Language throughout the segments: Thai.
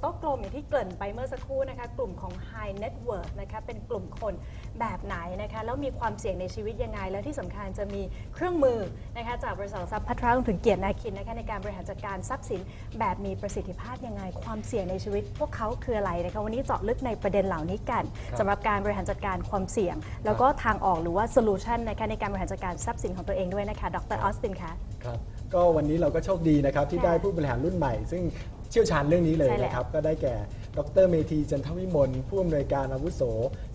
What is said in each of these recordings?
โต๊ะกลมอย่างที่เกริ่นไปเมื่อสักครู่นะคะ กลุ่มของ High Net Worth นะคะเป็นกลุ่มคนแบบไหนนะคะแล้วมีความเสี่ยงในชีวิตยังไง และที่สำคัญจะมีเครื่องมือนะคะจากบริษัทหลักทรัพย์พัทรารวมถึงเกียรตินาคินนะคะในการบริหารจัดการทรัพย์สินแบบมีประสิทธิภาพยังไง ความเสี่ยงในชีวิต พวกเขาคืออะไรนะคะวันนี้เจาะลึกในประเด็นเหล่านี้กันสำหรับการบริหารจัดการความเสี่ยง แล้วก็ทางออกหรือว่าโซลูชันนะคะในการบริหารจัดการทรัพย์สินของตัวเองด้วยนะคะดรออสตินคะครับก็วันนี้เราก็โชคดีนะครับที่ค่ะได้ผู้บริหารรุ่นใหม่ ซึ่ง เชี่ยวชาญเรื่องนี้เลยใช่แล้วนะครับ ก็ได้แก่ ดรเมธีจันทวิมลผู้อำนวยการอาวุโส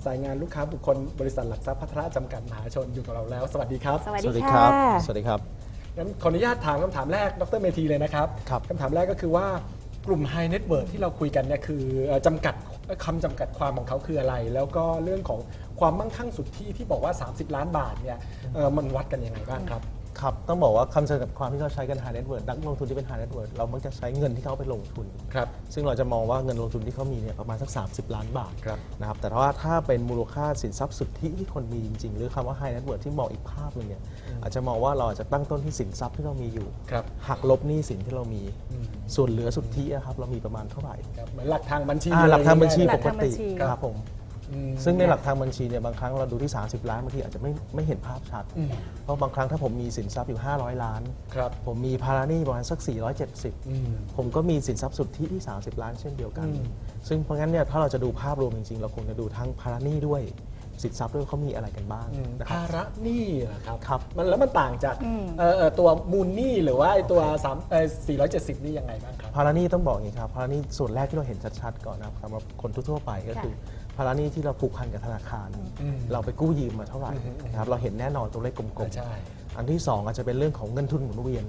สายงานลูกค้าบุคคลบริษัทหลักทรัพย์พัฒนาจำกัดมหาชนอยู่กับเราแล้ว สวัสดีครับ สวัสสวัสดีดีค่ะครับ สวัสดีครับงั้นขออนุญาตถามคำถามแรก ดรเมธีเลยนะครับครับคำถามแรกก็คือว่ากลุ่ม High Net Worth ที่เราคุยกันเนี่ยคือเอ่อจำกัดคำจำกัดความของเขาคืออะไร แล้วก็เรื่องของความมั่งคั่งสุดที่ที่บอกว่า 30 ล้านบาทเนี่ยเอ่อมันวัดกันยังไงบ้างครับ ครับต้องบอกว่าคำจำกัดความที่เราใช้กัน high net worth นักลงทุนที่เป็น high net worth เรามักจะใช้เงินที่เขาเอาไปลงทุน ครับ ซึ่งเราจะมองว่าเงินลงทุนที่เขามีเนี่ยประมาณสัก 30 ล้านบาทครับ นะครับแต่ว่าถ้าเป็นมูลค่าสินทรัพย์สุทธิที่คนมีจริง ๆ หรือคำว่า high net worth ที่มองอีกภาพหนึงเนี่ยอาจจะมองว่าเราอาจจะตั้งต้นที่สินทรัพย์ที่เรามีอยู่ ครับหักลบหนี้สินที่เรามี อืมส่วนเหลือสุทธิอะครับเรามีประมาณเท่าไหร่ครับเหมือนหลักทางบัญชีอ่าหลักทางบัญชีหลัปกกทางบัติญชี ครับผมอืม ซึ่งในหลักทางบัญชีเนี่ยบางครั้งเราดูที่ 30 ล้านบางทีอาจจะไม่ไม่เห็นภาพชัดอืมเพราะบางครั้งถ้าผมมีสินทรัพย์อยู่ 500 ล้านครับผมมีภาระหนี้ประมาณสัก 470อืมผมก็มีสินทรัพย์สุทธิที่ 30 ล้านเช่นเดียวกันอืมซึ่งเพราะงั้นเนี่ยถ้าเราจะดูภาพรวมจริงๆ เราคงจะดูทั้งภาระหนี้ด้วยสินทรัพย์ด้วยเขามีอะไรกันบ้างนะครับภาระหนี้เหรอครับครับมันแล้วมันต่างจากอืมเอ่อเอ่อตัวมูลหนี้หรือว่าไอ้ตัวสามเอ่อ470 นี่ยังไงบ้างครับภาระหนี้ต้องบอกอย่างนี้ครับภาระหนี้ส่วนแรกที่เราเห็นชัดๆก่อนนะครับสำหรับคนทั่วๆไปก็คือภาระหนี้ที่เราผูกพันกับธนาคาร อืมเราไปกู้ยืมมาเท่าไหร่อืมอืมนะครับเราเห็นแน่นอนตัวเลขกลมใช่ๆ อันที่ 2 อาจจะเป็นเรื่องของเงินทุนหมุนเวียน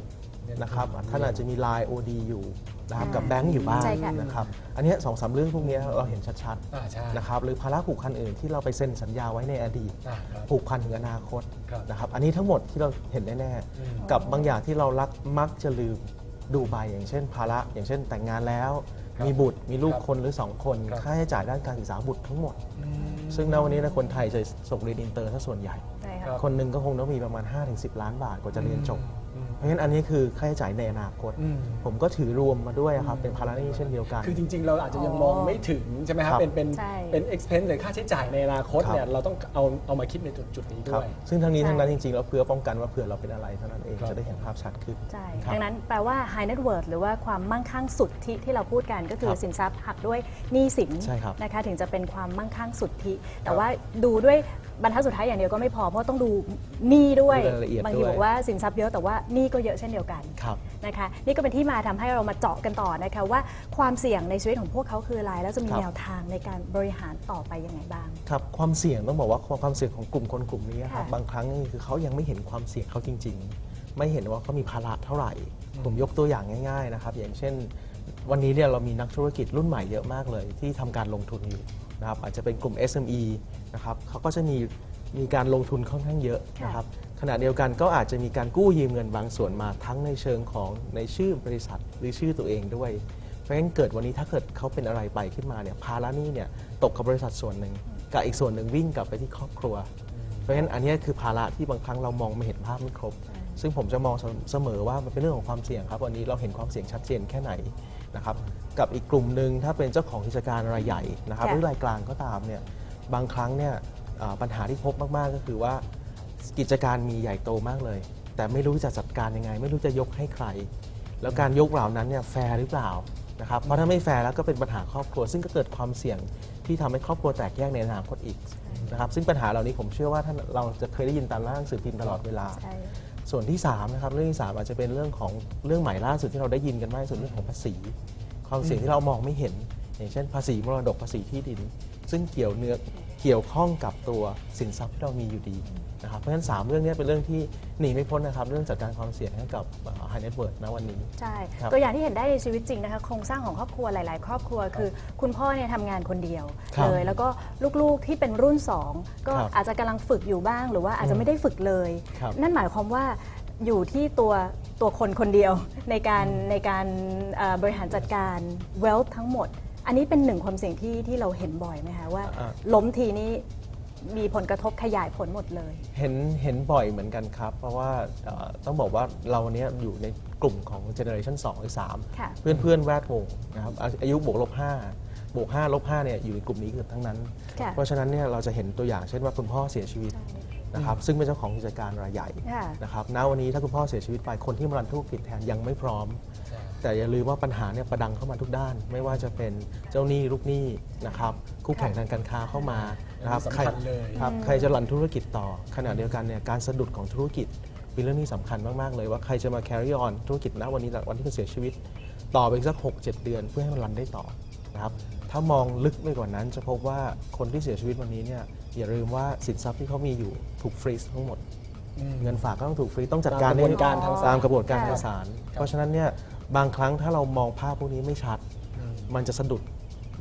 เงินทุนนะครับหมุนเวียนท่านอาจจะมี Line OD อยู่นะครับอ่ากับแบงก์อยู่บ้างใช่ค่ะ นะครับอันเนี้ยสองสามเรื่องพวกเนี้ยเราเห็นชัดอ่าใช่ๆนะครับหรือภาระผูกพันอื่นที่เราไปเซ็นสัญญาไว้ในอดีต อ่าครับ ผูกพันถึงอนาคตครับนะครับ อันนี้ทั้งหมดที่เราเห็นแน่อืม ๆกับบางอย่างที่เรารักมักจะลืมดูไปอย่างเช่น ภาระอย่างเช่นแต่งงานแล้วครับ มีบุตรมีลูกครับคนหรือ 2 คนครับค่าใช้จ่ายด้านการศึกษาบุตรทั้งหมดอืมซึ่งณวันนี้นะคนไทยจะส่งเรียนอินเตอร์ถ้าส่วนใหญ่ ใช่ครัค่ะบคนหนึ่งก็คงต้องมีประมาณ 5-10 ล้านบาทกว่าจะเรียนจบอืมเพ ราะฉะนั้นอันนี้คือค่าใช้จ่ายในอนาคต อืม ผมก็ถือรวมมาด้วยครับเป็นภาระหนี้เช่นเดียวกัน คือจริง ๆ เราอาจจะยังอ๋อมองไม่ถึงใช่ไหมครับครับเป็นเป็นใช่ เป็น expense หรือค่าใช้จ่ายในอนาคตครับ เนี่ยเราต้องเอาเอามาคิดในจุดจุดๆนี้คด้รับวย ซึ่งทั้งนี้ใช่ทั้งนั้นจริงๆเราเพื่อป้องกันว่าเผื่อเราเป็นอะไรเท่านั้นเองครับ จะได้เห็นภาพชัดขึ้น ใช่ครับดังนั้นแปลว่า high net worth หรือว่าความมั่งคั่งสุดที่ที่เราพูดกันก็คือครับสินทรัพย์หักด้วยหนี้สินใช่ครับนะคะถึงจะเป็นความมั่งคั่งสุดที่แต่ครับว่าดูด้วย บรรทัดสุดท้ายอย่างเดียวก็ไม่พอเพราะต้องดูหนี้ด้วยดูรายละเอียดบางทีด้วย บอกว่าสินทรัพย์เยอะแต่ว่าหนี้ก็เยอะเช่นเดียวกันครับ นะคะนี่ก็เป็นที่มาทำให้เรามาเจาะกันต่อนะคะว่าความเสี่ยงในชีวิตของพวกเขาคืออะไรแล้วจะมีครับ แนวทางในการบริหารต่อไปยังไงบ้าง ครับ ความเสี่ยงต้องบอกว่าความเสี่ยงของกลุ่มคนกลุ่มนี้ครับค่ะ บางครั้งนี่คือเขายังไม่เห็นความเสี่ยงเขาจริง ๆ ไม่เห็นว่าเขามีภาระเท่าไหร่ ผมยกตัวอย่างง่าย ๆ นะครับ อย่างเช่น วันนี้เนี่ยเรามีนักธุรกิจรุ่นใหม่เยอะมากเลย ที่ทำการลงทุนอยู่ นะครับอาจจะเป็นกลุ่ม SME นะครับเขาก็จะมีมีการลงทุนค่อนข้างเยอะนะครับขณะเดียวกันก็อาจจะมีการกู้ยืมเงินบางส่วนมาทั้งในเชิงของในชื่อบริษัทหรือชื่อตัวเองด้วย เพราะฉะนั้นเกิดวันนี้ถ้าเกิดเขาเป็นอะไรไปขึ้นมาเนี่ยภาระหนี้เนี่ยตกกับบริษัทส่วนหนึ่งกับอีกส่วนหนึ่งวิ่งกลับไปที่ครอบครัว เพราะฉะนั้นอันเนี้ยคือภาระที่บางครั้งเรามองไม่เห็นภาพไม่ครบ ซึ่งผมจะมองเสมอว่ามันเป็นเรื่องของความเสี่ยงครับวันนี้เราเห็นความเสี่ยงชัดเจนแค่ไหนนะครับกับอีกกลุ่มหนึ่งถ้าเป็นเจ้าของกิจการรายใหญ่นะครับค่ะ หรือรายกลางก็ตามเนี่ยบางครั้งเนี่ยอ่าปัญหาที่พบมากๆก็คือว่ากิจการมีใหญ่โตมากเลย แต่ไม่รู้จะจัดการยังไง ไม่รู้จะยกให้ใคร แล้วการยกเหล่านั้นเนี่ยแฟร์หรือเปล่านะครับเพราะถ้าไม่แฟร์แล้วก็เป็นปัญหาครอบครัว ซึ่งก็เกิดความเสี่ยงที่ทำให้ครอบครัวแตกแยกในอนาคตอีกนะครับซึ่งปัญหาเหล่านี้ผมเชื่อว่าท่านเราจะเคยได้ยินตามหน้าหนังสือพิมพ์ตลอดเวลา ใช่ ส่วนที่3นะครับเรื่องที่3อาจจะเป็นเรื่องของเรื่องใหม่ล่าสุดที่เราได้ยินกันมากที่สุดเรื่องของภาษี ความเสี่ยงที่เรามองไม่เห็น อย่างเช่นภาษีมรดกภาษีที่ดิน ซึ่งเกี่ยวเนื้อ เกี่ยวข้องกับตัวสินทรัพย์ที่เรามีอยู่ดีนะครับเพราะฉะนั้น 3 เรื่องนี้เป็นเรื่องที่หนีไม่พ้นนะครับ เรื่องจัดการความเสี่ยงให้กับ high net worth ณวันนี้ ใช่ครับตัวอย่างที่เห็นได้ในชีวิตจริงนะคะโครงสร้างของครอบครัวหลาย ๆ ครอบครัวคือ คุณพ่อเนี่ยทำงานคนเดียวครับเลย แล้วก็ลูก ๆ ที่เป็นรุ่น 2 ก็ครับอาจจะกำลังฝึกอยู่บ้าง หรือว่าอาจจะไม่ได้ฝึกเลยครับนั่นหมายความว่าอยู่ที่ตัวตัวคนคนเดียวในการในการเอ่อบริหารจัดการ wealth ทั้งหมด อันนี้เป็นหนึ่งความเสี่ยงที่ที่เราเห็นบ่อยไหมคะว่า อ่า ล้มทีนี้มีผลกระทบขยายผลหมดเลย เห็นเห็นบ่อยเหมือนกันครับ เพราะว่าเอ่อต้องบอกว่าเราเนี้ยอยู่ในกลุ่มของเจเนอเรชัน2หรือค่ะ 3 เพื่อนเพื่อนๆแวดวงนะครับอาอายุบวกลบ5บวก5ลบ5เนี่ยอยู่ในกลุ่มนี้เกือบทั้งนั้น ค่ะ เพราะฉะนั้นเนี่ยเราจะเห็นตัวอย่างเช่นว่าคุณพ่อเสียชีวิต นะครับซึ่งเป็นเจ้าของกิจการรายใหญ่ค่ะนะครับณวันนี้ถ้าคุณพ่อเสียชีวิตไปคนที่มารันธุรกิจแทนยังไม่พร้อมใช่แต่อย่าลืมว่าปัญหาเนี่ยประดังเข้ามาทุกด้าน ไม่ว่าจะเป็นเจ้าหนี้ลูกหนี้นะครับคู่แข่งทางการค้าเข้ามานะครับสำคัญเลยครับใครจะรันธุรกิจต่อขณะเดียวกันเนี่ยการสะดุดของธุรกิจเป็นเรื่องที่สำคัญมากๆเลยว่าใครจะมา carry on ธุรกิจณวันนี้หลังวันที่คุณเสียชีวิต ต่อไปอีกสัก 6-7 เดือนเพื่อให้มันรันได้ต่อนะครับถ้ามองลึกไปกว่านั้นจะพบว่าคนที่เสียชีวิตวันนี้เนี่ย อย่าลืมว่าสินทรัพย์ที่เขามีอยู่ถูกฟรีซทั้งหมดอืมเงินฝากก็ต้องถูกฟรีซต้องจัดการตามกระบวนการทางศาล ตามกระบวนการค่ะทางศาลเพราะฉะนั้นเนี่ยบางครั้งถ้าเรามองภาพพวกนี้ไม่ชัดอืมมันจะสะดุด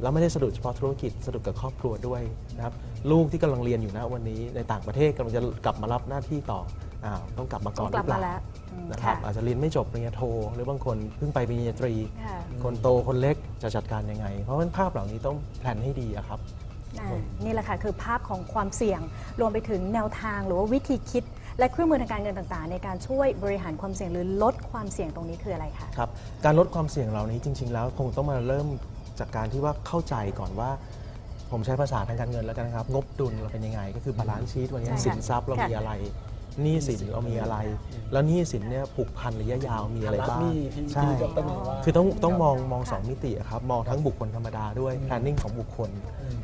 แล้วไม่ได้สะดุดเฉพาะธุรกิจสะดุดกับครอบครัวด้วยนะครับลูกที่กำลังเรียนอยู่นะวันนี้ในต่างประเทศกำลังจะกลับมารับหน้าที่ต่ออ้าวต้องกลับมาก่อนหกรืลับอเปมาล่าแล้วอืมนะครับค่ะอาจจะเรียนไม่จบปริญญาโท หรือบางคนเพิ่งไปปริญญาตรี ค่ะ คนโตคนเล็กจะจัดการยังไง เพราะฉะนั้นภาพเหล่านี้ต้องแพลนให้ดีอะครับอ่า นี่แหละค่ะคือภาพของความเสี่ยง รวมไปถึงแนวทางหรือว่าวิธีคิด และเครื่องมือทางการเงินต่างๆ ในการช่วยบริหารความเสี่ยงหรือลดความเสี่ยงตรงนี้คืออะไรคะครับการลดความเสี่ยงเหล่านี้จริง ๆ แล้วคงต้องมาเริ่มจากการที่ว่าเข้าใจก่อนว่า ผมใช้ภาษาทางการเงินแล้วกันนะครับ งบดุลเราเป็นยังไง ก็คือบาลานซ์ชีตวันนี้ใช่ค่ะสินทรัพย์เราค่ะมีอะไร หนี้สินเรามีอะไร แล้วหนี้สินเนี่ยผูกพันระยะยาวมีอะไรบ้างภาระหนี้ที่ใช่ที่ดรหนึ่งว่าคือต้องต้องมองมองค่ะสองมิติอะครับมองทั้งบุคคลธรรมดาด้วย planning ของบุคคล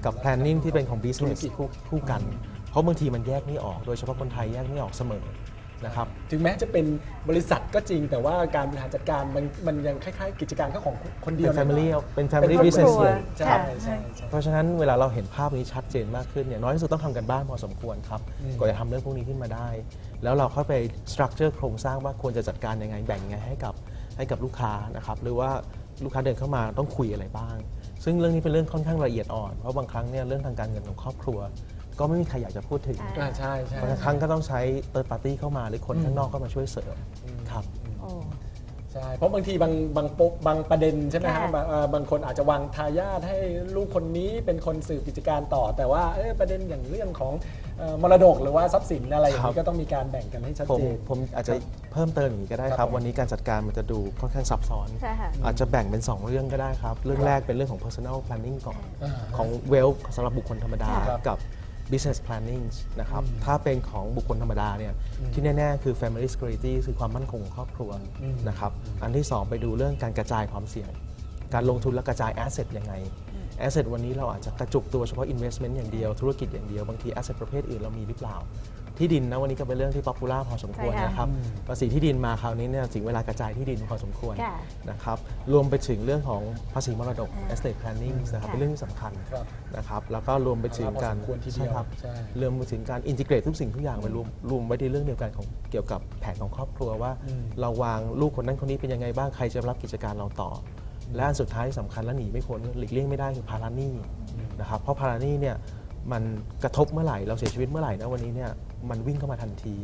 กับ planning ที่เป็นของ business คู่คู่กัน เพราะบางทีมันแยกไม่ออก โดยเฉพาะคนไทยแยกไม่ออกเสมอ นะครับถึงแม้จะเป็นบริษัทก็จริงแต่ว่าการบริหารจัดการมันมันยังคล้ายๆ กิจการแค่ของคนเดีเป็ยวนนะ family เป็นเป็น family ครอบค business รัวเลย ใช่ค่ะใช่ใช่ เพราะฉะนั้นเวลาเราเห็นภาพนี้ชัดเจนมากขึ้นเนี่ยน้อยที่สุดต้องทำกันบ้านพอสมควรครับอืมกว่าจะทำเรื่องพวกนี้ขึ้นมาได้ แล้วเราค่อยไปสตรัคเจอร์โครงสร้างว่าควรจะจัดการยังไงแบ่งยังไงให้กับให้กับลูกค้านะครับหรือว่าลูกค้าเดินเข้ามาต้องคุยอะไรบ้าง ซึ่งเรื่องนี้เป็นเรื่องค่อนข้างละเอียดอ่อนเพราะบางครั้งเนี่ยเรื่องทางการเงินของครอบครัว ก็ไม่มีใครอยากจะพูดถึงอ่าอ่าใช่ใช่บางครั้งก็ต้องใช้เติร์ดปาร์ตี้เข้ามาหรือคนอืมข้างนอกเข้ามาช่วยเสริมครับ โอ้ ใช่เพราะบางทีบางบางปุ๊บบางประเด็นใช่ไหมฮะค่ะบางเอ่อบางคนอาจจะวางทายาทให้ลูกคนนี้เป็นคนสืบกิจการต่อ แต่ว่าเอ้ยประเด็นอย่างเรื่องของเอ่อมรดกหรือว่าทรัพย์สินอะไรอย่างครันี้บ ก็ต้องมีการแบ่งกันให้ชัดผมเจน ผมอาจจะเพิ่มเติมอย่างนี้ก็ได้คครัรับบผมวันนี้การจัดการมันจะดูค่อนข้างซับซ้อน ใช่ค่ะ อาจจะแบ่งเป็น 2 เรื่องก็ได้ครับ เรื่องแรกเป็นเรื่องของ personal planning ก่อน อ่า ของ wealth สำหรับบุคคลธรรมดา ครับ กับ business planning นะครับ ถ้าเป็นของบุคคลธรรมดาเนี่ยที่แน่ๆ คือ family security คือความมั่นคงของครอบครัวอืมนะครับ อันที่ 2 ไปดูเรื่องการกระจายความเสี่ยง การลงทุนและกระจาย asset ยังไง asset วันนี้เราอาจจะกระจุกตัวเฉพาะ investment อย่างเดียว ธุรกิจอย่างเดียว บางที asset ประเภทอื่นเรามีหรือเปล่า ที่ดินนะวันนี้ก็เป็นเรื่องที่ popular พอสมควรใช่ค่ะนะครับภาษีที่ดินมาคราวนี้เนี่ยถึงเวลากระจายที่ดินพอสมควรค่ะนะครับรวมไปถึงเรื่องของภาษีมรดก อ่า estate planning นะครับค่ะ เป็นเรื่องที่สำคัญครับนะครับแล้วก็รวมไปถึงการพอสมควรทีเดียวใช่ครับใช่ รวมไปถึงการอินทิเกรตทุกสิ่งทุกอย่างไปรวมรวมไว้ในเรื่องเดียวกันของเกี่ยวกับแผนของครอบครัวว่าอืมเราวางลูกคนนั้นคนนี้เป็นยังไงบ้างใครจะรับกิจการเราต่ออและอันสุดท้ายที่สำคัญและหนีไม่พ้นหลีกเลี่ยงไม่ได้คือภาระหนี้นะครับเพราะภาระหนี้เนี่ย มันกระทบเมื่อไหร่เราเสียชีวิตเมื่อไหร่นะวันนี้เนี่ยมันวิ่งเข้ามาทันที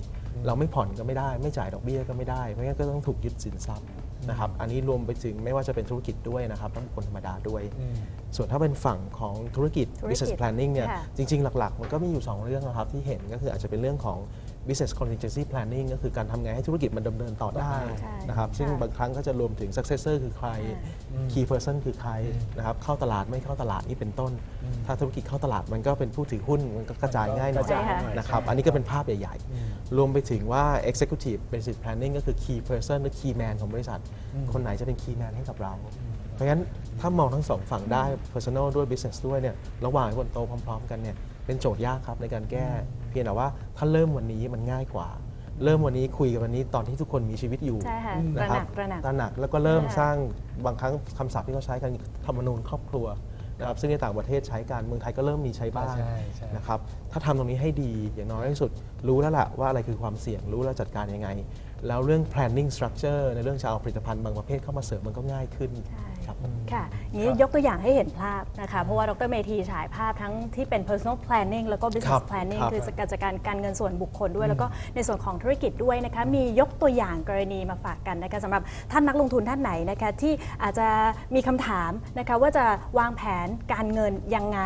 เราไม่ผ่อนก็ไม่ได้ ไม่จ่ายดอกเบี้ยก็ไม่ได้เพราะงั้นก็ต้องถูกยึดสินทรัพย์นะครับอันนี้รวมไปถึงไม่ว่าจะเป็นธุรกิจด้วยนะครับทั้งบุคคลธรรมดาด้วยอืมส่วนถ้าเป็นฝั่งของธุรกิจธุรกิจ business planning เนี่ยค่ะจริง ๆ หลัก ๆ มันก็มีอยู่ 2 เรื่องนะครับที่เห็นก็คืออาจจะเป็นเรื่องของ business contingency planning ก็คือการทำไงให้ธุรกิจมันดำเนินต่อได้ใช่นะครับ ซึ่งค่ะบางครั้งก็จะรวมถึง successor คือใคร key person คือใครนะครับ เข้าตลาดไม่เข้าตลาดนี่เป็นต้น ถ้าธุรกิจเข้าตลาดมันก็เป็นผู้ถือหุ้น มันก็กระจายง่ายหน่อยกระจายหน่อยนะครับใช่อันนี้ก็เป็นภาพใหญ่ ๆ รวมไปถึงว่า executive business planning ก็คือ key person หรือ key man ของบริษัท คนไหนจะเป็น key man ให้กับเรา เพราะงั้นถ้ามองทั้งสองฝั่งได้ personal ด้วย business ด้วยเนี่ย ระหว่างให้บนโตะพร้อม ๆ กันเนี่ย เป็นโจทย์ยากครับในการแก้เพียงแต่ว่าถ้าเริ่มวันนี้มันง่ายกว่า เริ่มวันนี้คุยกันวันนี้ตอนที่ทุกคนมีชีวิตอยู่ใช่ค่ะตนะระคหรันักตระหนัก ตระหนักแล้วก็เริ่มค่ะสร้างบางครั้งคำศัพท์ที่เขาใช้กันธรรมนูญครอบครัวนะครับซึ่งในต่างประเทศใช้กันเมืองไทยก็เริ่มมีใช้บ้าง ใช่ใช่ นะครับ ถ้าทำตรงนี้ให้ดีอย่างน้อยที่สุด รู้แล้วล่ะว่าอะไรคือความเสี่ยง รู้แล้วจัดการยังไง แล้วเรื่อง planning structure ในเรื่องจะเอาผลิตภัณฑ์บางประเภทเข้ามาเสริมมันก็ง่ายขึ้นใช่ ครับค่ะค่ะงี้ยกตัวอย่างให้เห็นภาพนะคะ เพราะว่าดรเมธีฉายภาพทั้งที่เป็น personal planning แล้วก็ ครั business บ planning ครับ คือการจัดการการเงินส่วนบุคคลด้วย แล้วก็ในส่วนของธุรกิจด้วยนะคะ มียกตัวอย่างกรณีมาฝากกันนะคะสำหรับท่านนักลงทุนท่านไหนนะคะ ที่อาจจะมีคำถามนะคะว่าจะวางแผนการเงินยังไง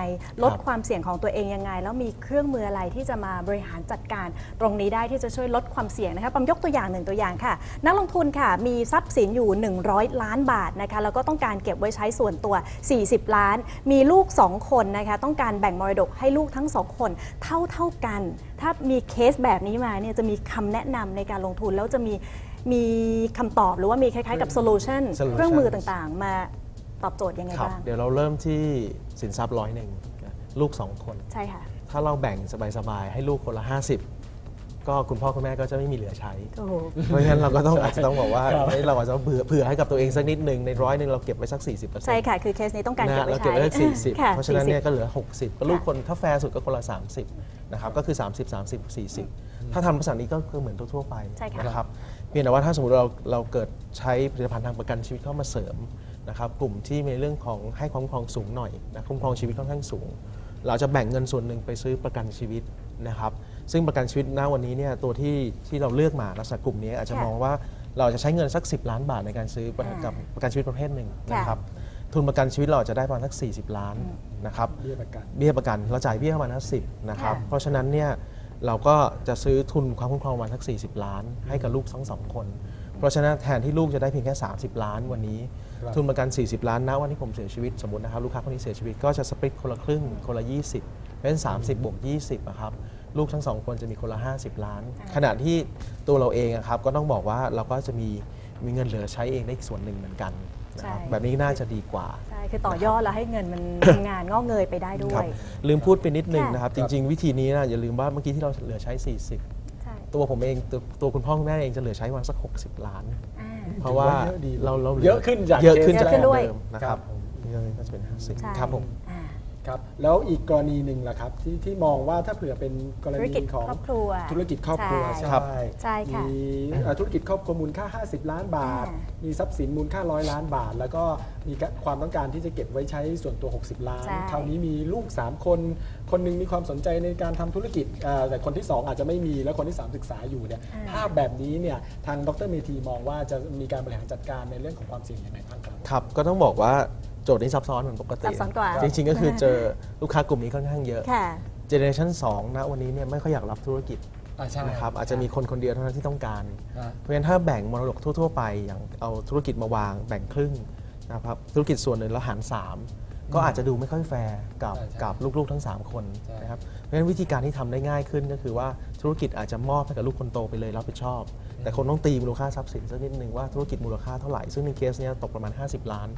ลดครับ ความเสี่ยงของตัวเองยังไง แล้วมีเครื่องมืออะไรที่จะมาบริหารจัดการตรงนี้ได้ที่จะช่วยลดความเสี่ยงนะคะปั๊มยกตัวอย่างหนึ่งตัวอย่างค่ะ นักลงทุนค่ะมีทรัพย์สินอยู่ 100 ล้านบาทนะคะแล้วก็ต้องการเก็บไว้ใช้ส่วนตัว 40 ล้าน มีลูก 2 คนนะคะต้องการแบ่งมรดกให้ลูกทั้ง2คนเท่าเท่าๆกัน ถ้ามีเคสแบบนี้มาเนี่ยจะมีคำแนะนำในการลงทุนแล้วจะมีมีคำตอบหรือว่ามีคล้ายๆกับโซลูชัน solution เครื่องมือต่างๆ มาตอบโจทย์ยังไงครับบ้าง เดี๋ยวเราเริ่มที่สินทรัพย์ร้อยหนึ่งนะลูก 2 คน ใช่ค่ะ ถ้าเราแบ่งสบายๆ ให้ลูกคนละ 50 ก็คุณพ่อคุณแม่ก็จะไม่มีเหลือใช้โอ้โหเพราะฉะนั้นเราก็ต้องอาจจะต้องบอกว่าครับเอ้ยเราอาจจะเผื่อเผื่อให้กับตัวเองสักนิดหนึ่งในร้อยหนึ่งเราเก็บไว้สัก 40%ใช่ค่ะ คือเคสนี้ต้องการเก็บนะไว้เราใช้เก็บไว้สักค่40เพราะฉะนั้นเนี่ย40ก็เหลือ 60ก็ลูกคนถ้าแฟร์สุดก็คนละ 30นะครับก็คือ 30 30 40 ถ้าทำภาษานี้ก็คือเหมือนทั่วๆไปใช่ค่ะ นะครับเพียงแต่ว่าถ้าสมมติเราเราเกิดใช้ผลิตภัณฑ์ทางประกันชีวิตเข้ามาเสริมนะครับกลุ่มที่มีเรื่องของให้ความคุ้มครองสูงหน่อยนะคุ้มครองชีวิตค่อนข้างสูง เราจะแบ่งเงินส่วนหนึ่งไปซื้อประกันชีวิตนะครับ ซึ่งประกันชีวิตณวันนี้เนี่ยตัวที่ที่เราเลือกมาลักษณะกลุ่มนี้อาจจะค่ะมองว่าเราจะใช้เงินสัก 10 ล้านบาทในการซื้อประอ่ากับประกันชีวิตประเภทหนึ่งค่ะนะครับทุนประกันชีวิตเราอาจจะได้ประมาณสัก 40 ล้านนะครับเบี้ยประกันเบี้ยประกันเราจ่ายเบี้ยประมาณสักสินะครับค่ะเพราะฉะนั้นเนี่ยเราก็จะซื้อทุนความคุ้มครองประมาณสัก 40 ล้าน ให้กับลูกทั้งสองคน เพราะฉะนั้นแทนที่ลูกจะได้เพียงแค่ 30 ล้านวันนี้ครับทุนประกัน 40 ล้านนะวันที่ผมเสียชีวิตสมมตินะครับลูกค้าคนนี้เสียชีวิตก็จะสปริตคนละครึ่งคนละ 20เพราะฉะนั้น30 บวก 20อะครับ ลูกทั้งสองคนจะมีคนละ 50 ล้าน ขณะที่ตัวเราเองอะครับก็ต้องบอกว่าเราก็จะมีมีเงินเหลือใช้เองได้อีกส่วนหนึ่งเหมือนกันนะครับใช่ แบบนี้น่าจะดีกว่า ใช่ คือต่อยอดแล้วให้เงินมัน ทำงานงอกเงยไปได้ด้ควรัยบลืมพูดไปนิดนึงค่ะ นะครับ จริง ๆ วิธีนี้นะอย่าลืมว่าเมื่อกี้ที่เราเหลือใช้ 40 ใช่ตัวผมเองตัวตัวคุณพ่อคุณแม่เองจะเหลือใช้ประมาณสัก 60 ล้าน อ่า เพราะว่าเยอะดีเราเราหลืเยอะขึ้นจากเยอะขึ้นเคสจากเยอะขึ้นด้วย เดิมนะครับครับผม เงินก็จะเป็นใช่50ครับผมอ่า ครับแล้วอีกกรณีหนึ่งล่ะครับที่ที่มองว่าถ้าเผื่อเป็นกรธุรณีกิจของครอบครัว ธุรกิจครอบครัวใช่ครับใช่ค่ะ มีเอ่อธุรกิจครอบครัวมูลค่า 50 ล้านบาท อ่ามีทรัพย์สินมูลค่าร้อยล้านบาท แล้วก็มีความต้องการที่จะเก็บไว้ใช้ส่วนตัว 60 ล้าน ใช่ คราวนี้มีลูก 3 คน คนหนึงมีความสนใจในการทำธุรกิจเอ่อแต่คนที่ 2 อาจจะไม่มี แล้วคนที่ 3 ศึกษาอยู่เนี่ย ภาพแบบนี้เนี่ยทางดรเมธีมองว่าจะมีการบริหารจัดการในเรื่องของความเสี่ยงอย่างไรบ้างครับ ครับก็ต้องบอกว่า โจทย์นี้ซับซ้อนเหมือนปกติซับซ้อนกว่า จริง ๆ ก็คือเจอลูกค้ากลุ่มนี้ค่อนข้างเยอะค่ะ เจเนอเรชัน2นะวันนี้เนี่ยไม่ค่อยอยากรับธุรกิจอ่าใช่นะครับอาจจะมีคนคนเดียวเท่านั้นที่ต้องการ อ่า เพราะฉะนั้นถ้าแบ่งมรดกทั่ว ๆ ไป อย่างเอาธุรกิจมาวางแบ่งครึ่งนะครับธุรกิจส่วนหนึ่งแล้วหาร 3 ก็อาจจะดูไม่ค่อยแฟร์กับใช่ใช่กับลูก ๆ ทั้ง 3 คนใช่ นะครับเพราะฉะนั้นวิธีการที่ทำได้ง่ายขึ้นก็คือว่าธุรกิจอาจจะมอบให้กับลูกคนโตไปเลยรับผิดชอบ แต่คนต้องตีมูลค่าทรัพย์สินสักนิดนึงว่าธุรกิจมูลค่าเท่าไหร่ ซึ่งในเคสเนี้ยตกประมาณ 50 ล้าน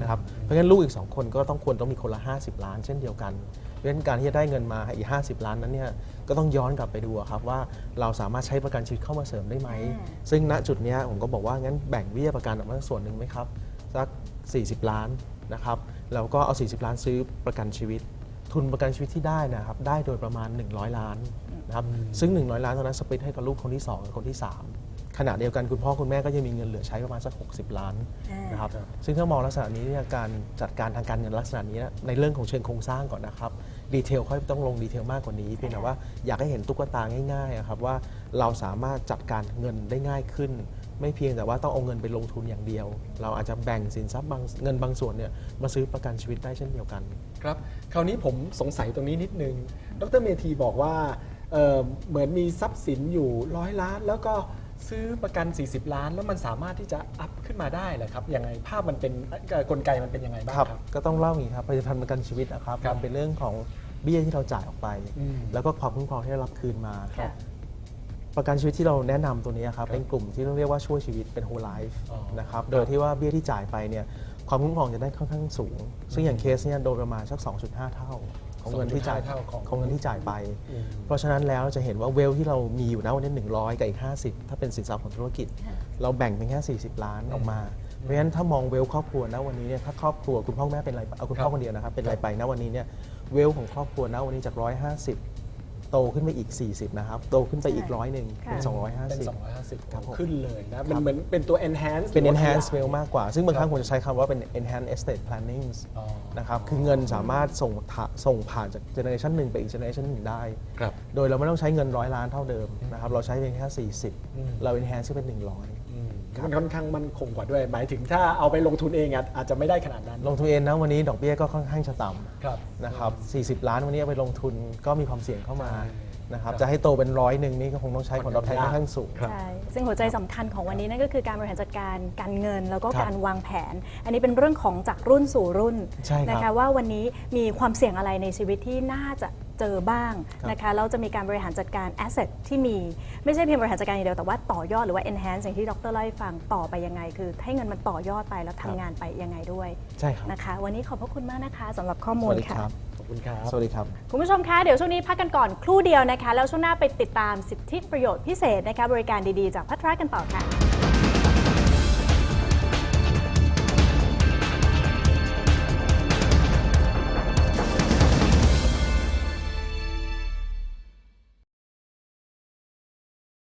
นะครับเพราะฉะนั้นลูกอีก 2 คนก็ต้องควรต้องมีคนละ 50 ล้าน เช่นเดียวกันเพราะฉะนั้นการที่จะได้เงินมาอีก 50 ล้านนั้นเนี่ยก็ต้องย้อนกลับไปดูอะครับว่าเราสามารถใช้ประกันชีวิตเข้ามาเสริมได้ไหมอ่าซึ่งณจุดเนี้ยผมก็บอกว่างั้นแบ่งเบี้ยประกันออกมาสักส่วนหนึ่งไหมครับสัก 40 ล้านนะครับแล้วก็เอา 40 ล้านซื้อประกันชีวิต ทุนประกันชีวิตที่ได้นะครับได้โดยประมาณ 100 ล้านนะครับซึ่ง 100 ล้านตอนนั้นสปริตให้กับลูกคนที่ 2 กับคนที่ 3 ขณะเดียวกันคุณพ่อคุณแม่ก็ยังมีเงินเหลือใช้ประมาณสัก 60 ล้านอ่านนะครับซึ่งถ้ามองลักษณะนี้เนี่ยการจัดการทางการเงินลักษณะนี้นะในเรื่องของเชิงโครงสร้างก่อนนะครับดีเทลค่อยต้องลงดีเทลมากกว่านี้เพียงแต่ว่าอยากให้เห็นตุ๊กตาง่ายๆอะครับว่าเราสามารถจัดการเงินได้ง่ายขึ้น ไม่เพียงแต่ว่าต้องเอาเงินไปลงทุนอย่างเดียว เราอาจจะแบ่งสินทรัพย์บางเงินบางส่วนเนี่ยมาซื้อประกันชีวิตได้เช่นเดียวกัน ครับ คราวนี้ผมสงสัยตรงนี้นิดนึง ดรเมธีบอกว่าเอ่อเหมือนมีทรัพย์สินอยู่ร้อยล้านแล้วก็ ซื้อประกัน 40 ล้าน แล้วมันสามารถที่จะอัพขึ้นมาได้เหรอครับยังไงภาพมันเป็นเอ่อกลไกมันเป็นยังไงบ้างครับครับ ก็ต้องเล่าอย่างนี้ครับผลิตภัณฑ์ประกันชีวิตนะครับครับมันเป็นเรื่องของเบี้ยที่เราจ่ายออกไป อืมแล้วก็ความคุ้มครองที่ได้รับคืนมา ค่ะ ประกันชีวิตที่เราแนะนำตัวนี้ครับครับเป็นกลุ่มที่เราเรียกว่าช่วยชีวิตเป็น whole life อ๋อนะครับโดยที่ว่าเบี้ยที่จ่ายไปเนี่ยความคุ้มครองจะได้ค่อนข้างสูง ซึ่งอย่างเคสเนี่ยโดยประมาณสัก 2.5 เท่า ของเงินที่จ่าย2.5เท่าของของเงินที่จ่ายไป อืม เพราะฉะนั้นแล้วจะเห็นว่าเวลที่เรามีอยู่นะวันนี้ 100 กับอีก 50 ถ้าเป็นสินทรัพย์ของธุรกิจ เราแบ่งเป็นแค่ 40 ล้านออกมา เพราะฉะนั้นถ้ามองเวลครอบครัวนะวันนี้เนี่ยถ้าครอบครัวคุณพ่อคุณแม่เป็นไรไปเอาคุณพ่อคนเดียวนะครับเป็นไรไปนะวันนี้เนี่ยเวลของครอบครัวนะวันนี้จาก 150 โตขึ้นไปอีก 40 นะครับ โตขึ้นไปอีกร้อยหนึ่งเป็นค่ะเป็น 250 250ครับผม ขึ้นเลยนะ มันเหมือนเป็นตัว enhance เป็นหรือว่า enhanced ขยาย mail มากกว่า ซึ่งบางครั้งผมจะใช้คำว่าเป็น enhanced estate planning อ๋อ นะครับ คือเงินสามารถส่งถะส่งผ่านจากเจเนอเรชันหนึ่งไปอีกเจเนอเรชันหนึ่งได้ ครับ โดยเราไม่ต้องใช้เงินร้อยล้านเท่าเดิมนะครับ เราใช้เพียงแค่อืม40 เรา enhance ขึ้นเป็น 100 อืม มันค่อนข้างมั่นคงกว่าด้วย หมายถึงถ้าเอาไปลงทุนเองอะอาจจะไม่ได้ขนาดนั้น ลงทุนเองนะวันนี้ดอกเบี้ยก็ค่อนข้างจะต่ำครับนะครับ40 ล้านวันนี้เอาไปลงทุนก็มีความเสี่ยงเข้ามาใช่นะครับครับจะให้โตเป็นร้อยหนึ่งนี่ก็คงต้องใช้ผลตอบแทนค่อนข้างสูง ครับ ใช่ซึ่งหัวใจสำคัญของวันนี้นั่นก็คือการบริหารจัดการการเงิน แล้วก็ครับการวางแผน อันนี้เป็นเรื่องของจากรุ่นสู่รุ่นใช่ครับ นะคะว่าวันนี้มีความเสี่ยงอะไรในชีวิตที่น่าจะ เจอบ้างครับนะคะแล้วจะมีการบริหารจัดการ asset ที่มี ไม่ใช่เพียงบริหารจัดการอย่างเดียวแต่ว่าต่อยอดหรือว่า enhance อย่างที่ดรเล่าให้ฟังต่อไปยังไง คือให้เงินมันต่อยอดไปแล้วทำงานไปยังไงด้วยใช่ครับนะคะ วันนี้ขอบพระคุณมากนะคะสำหรับข้อสมูลวัสดีค่ะครับขอบคุณครับ สวัสดีครับ คุณผู้ชมคะ เดี๋ยวช่วงนี้พักกันก่อนครู่เดียวนะคะ แล้วช่วงหน้าไปติดตามสิทธิประโยชน์พิเศษนะคะบริการดีๆ จากพัทรากันต่อค่ะ